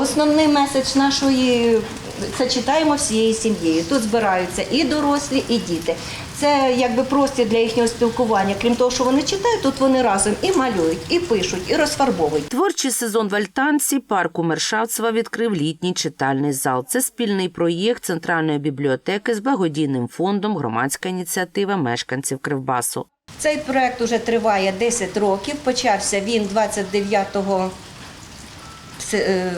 Основний меседж нашої це читаємо всією сім'єю. Тут збираються і дорослі, і діти. Це якби простір для їхнього спілкування. Крім того, що вони читають, тут вони разом і малюють, і пишуть, і розфарбовують. Творчий сезон в Альтанці парку Мершавцева відкрив літній читальний зал. Це спільний проєкт Центральної бібліотеки з благодійним фондом Громадська ініціатива мешканців Кривбасу. Цей проект уже триває 10 років. Почався він 29 с- е,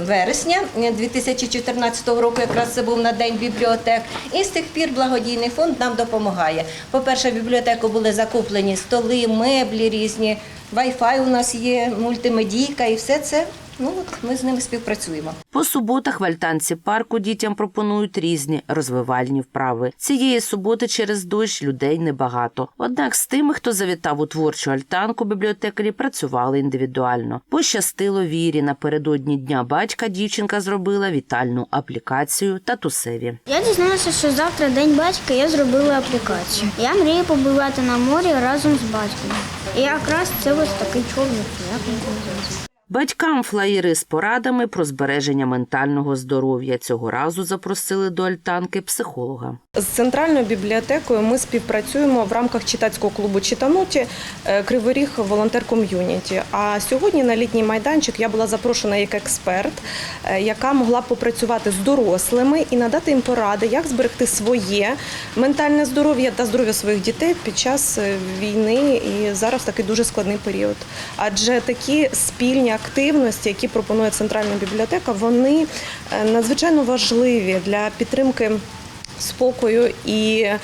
вересня 2014 року, якраз це був на день бібліотек. І з тих пір благодійний фонд нам допомагає. По-перше, в бібліотеку були закуплені столи, меблі різні, Wi-Fi у нас є, мультимедійка і все це. Ну от ми з ними співпрацюємо. По суботах в Альтанці парку дітям пропонують різні розвивальні вправи. Цієї суботи через дощ людей небагато. Однак з тими, хто завітав у творчу альтанку, бібліотекарі працювали індивідуально. Пощастило вірі. Напередодні дня батька дівчинка зробила вітальну аплікацію татусеві. Я дізналася, що завтра день батька я зробила аплікацію. Я мрію побувати на морі разом з батьком. І якраз це ось такий човник, як називається. Батькам флаєри з порадами про збереження ментального здоров'я цього разу запросили до альтанки психолога. З центральною бібліотекою ми співпрацюємо в рамках читацького клубу Читануті е, Кривий Ріг волонтер ком'юніті. А сьогодні на літній майданчик я була запрошена як експерт, е, яка могла попрацювати з дорослими і надати їм поради, як зберегти своє ментальне здоров'я та здоров'я своїх дітей під час е, війни і зараз такий дуже складний період. Адже такі спільні активності, які пропонує центральна бібліотека, вони е, надзвичайно важливі для підтримки спокою і е,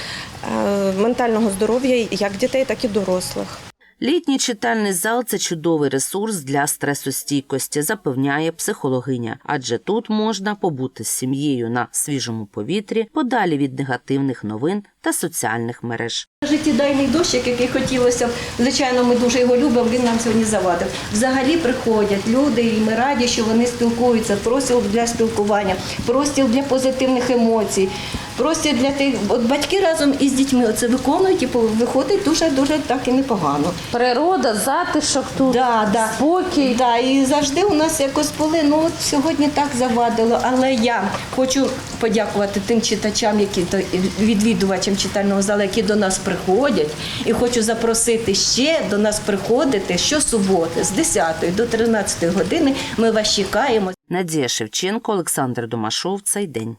ментального здоров'я як дітей, так і дорослих. Літній читальний зал це чудовий ресурс для стресостійкості, запевняє психологиня, адже тут можна побути з сім'єю на свіжому повітрі, подалі від негативних новин та соціальних мереж. Життєдайний дощик, який хотілося б, звичайно, ми дуже його любимо, він нам сьогодні завадив. Взагалі приходять люди, і ми раді, що вони спілкуються. Простір для спілкування, простір для позитивних емоцій, простір для тих. От батьки разом із дітьми оце виконують і по- виходить дуже дуже так і непогано. Природа, затишок тут, Да, да. спокій. Да, і завжди у нас якось були, ну от сьогодні так завадило. Але я хочу подякувати тим читачам, які то відвідувачам читального залу, які до нас приходять. І хочу запросити ще до нас приходити щосуботи з 10 до 13 години. Ми вас чекаємо. Надія Шевченко, Олександр Домашов. Цей день.